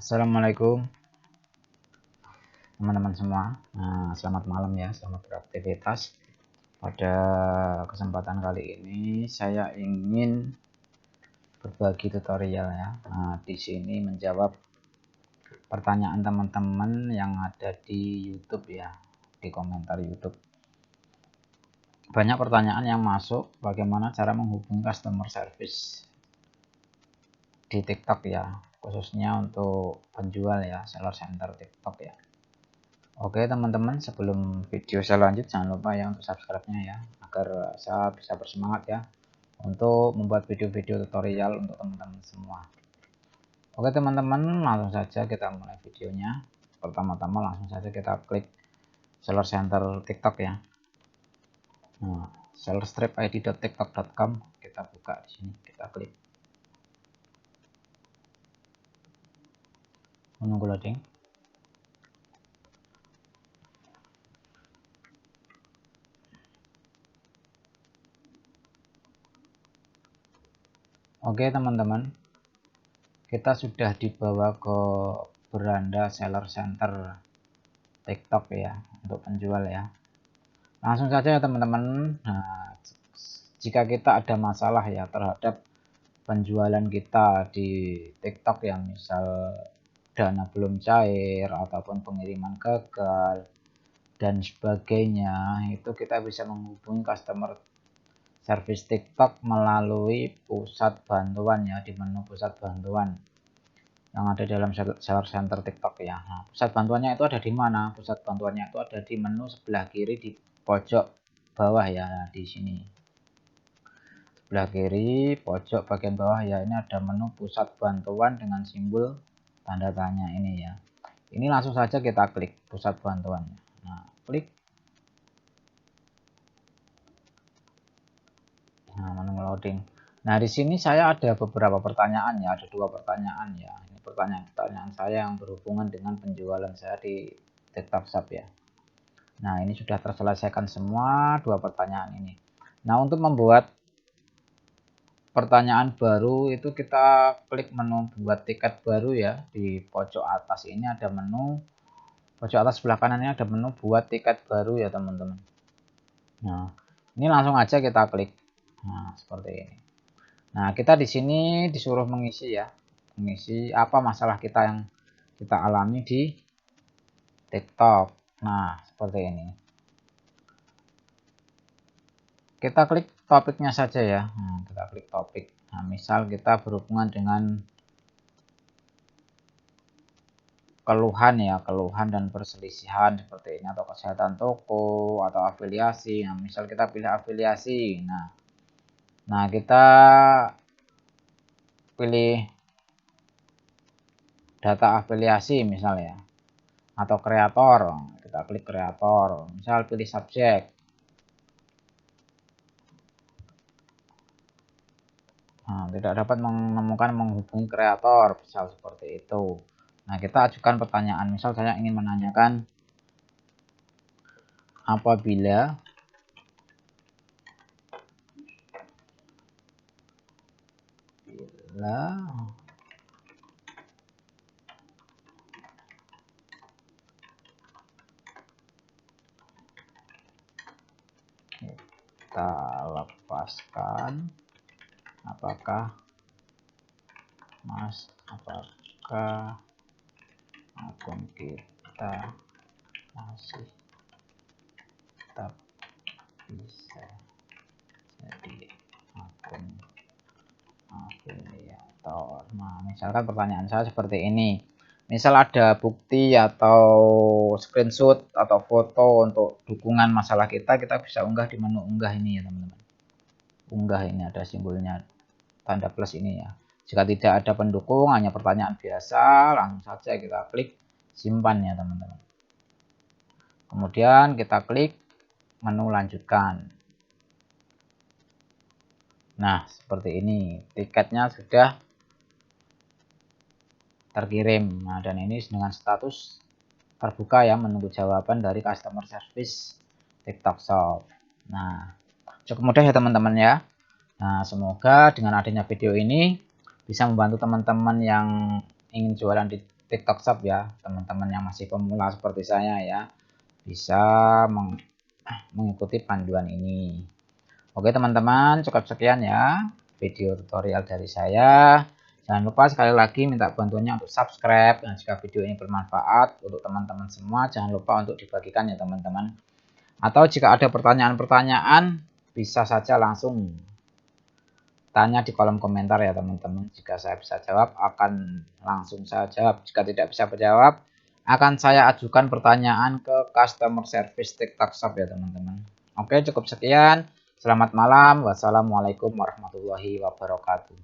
Assalamualaikum. Teman-teman semua nah, selamat malam ya selamat beraktivitas. Pada kesempatan kali ini saya ingin berbagi tutorial ya. Nah, di sini menjawab pertanyaan teman-teman yang ada di YouTube ya di komentar YouTube. Banyak pertanyaan yang masuk bagaimana cara menghubungi customer service di TikTok ya khususnya untuk penjual ya seller center TikTok ya Oke teman-teman sebelum video saya lanjut jangan lupa ya untuk subscribe-nya ya agar saya bisa bersemangat ya untuk membuat video-video tutorial untuk teman-teman semua. Oke teman-teman langsung saja kita mulai videonya. Pertama-tama langsung saja kita klik seller center TikTok ya. Nah, sellerstripid.tiktok.com kita buka di sini kita klik. Menunggu loading. Oke teman-teman, kita sudah dibawa ke beranda seller center TikTok ya untuk penjual ya. Langsung saja ya teman-teman. Nah, jika kita ada masalah ya terhadap penjualan kita di TikTok yang misal dana belum cair ataupun pengiriman gagal dan sebagainya itu kita bisa menghubungi customer service TikTok melalui pusat bantuan ya di menu pusat bantuan yang ada dalam seller center TikTok ya. Nah, pusat bantuannya itu ada di mana? Pusat bantuannya itu ada di menu sebelah kiri di pojok bawah ya di sini. Sebelah kiri pojok bagian bawah ya ini ada menu pusat bantuan dengan simbol tanda tanya ini ya. Ini langsung saja kita klik pusat bantuannya. Nah, klik Nah, menu loading. Nah, di sini saya ada beberapa pertanyaan ya, ada dua pertanyaan ya. Ini pertanyaan-pertanyaan saya yang berhubungan dengan penjualan saya di TikTok Shop ya. Nah, ini sudah terselesaikan semua dua pertanyaan ini. Nah, untuk membuat pertanyaan baru itu kita klik menu buat tiket baru ya. Di pojok atas ini ada menu pojok atas sebelah kanan ini ada menu buat tiket baru ya, teman-teman. Nah, ini langsung aja kita klik Nah, seperti ini. Nah, kita di sini disuruh mengisi ya. Mengisi apa masalah kita yang kita alami di TikTok. Nah, seperti ini. Kita klik topiknya saja ya. Nah, misal kita berhubungan dengan keluhan ya, keluhan dan perselisihan seperti ini atau kesehatan toko atau afiliasi. Nah, misal kita pilih afiliasi. Nah, Nah, kita pilih data afiliasi misalnya atau kreator. Kita klik kreator. Misal pilih subjek. Nah, tidak dapat menemukan menghubungi kreator, misal seperti itu. Nah, kita ajukan pertanyaan. Misal saya ingin menanyakan apabila lah kita lepaskan apakah mas apakah akun kita masih tetap bisa jadi akun afiliator. Nah, misalkan pertanyaan saya seperti ini. Misal ada bukti atau screenshot atau foto untuk dukungan masalah kita, kita bisa unggah di menu unggah ini ya teman-teman. Unggah ini ada simbolnya tanda plus ini ya. Jika tidak ada pendukung, hanya pertanyaan biasa, langsung saja kita klik simpan ya teman-teman. Kemudian kita klik menu lanjutkan. Nah, seperti ini. Tiketnya sudah terkirim. Nah, dan ini dengan status terbuka ya menunggu jawaban dari customer service TikTok Shop. Nah, cukup mudah ya teman-teman ya. Nah, semoga dengan adanya video ini bisa membantu teman-teman yang ingin jualan di TikTok Shop ya. Teman-teman yang masih pemula seperti saya ya bisa meng mengikuti panduan ini. Oke teman-teman cukup sekian ya video tutorial dari saya. Jangan lupa sekali lagi minta bantuannya untuk subscribe dan jika video ini bermanfaat untuk teman-teman semua jangan lupa untuk dibagikan ya teman-teman. Atau jika ada pertanyaan-pertanyaan bisa saja langsung tanya di kolom komentar ya teman-teman. Jika saya bisa jawab akan langsung saya jawab. Jika tidak bisa menjawab akan saya ajukan pertanyaan ke customer service TikTok Shop ya teman-teman. Oke cukup sekian. Selamat malam. Wassalamualaikum warahmatullahi wabarakatuh.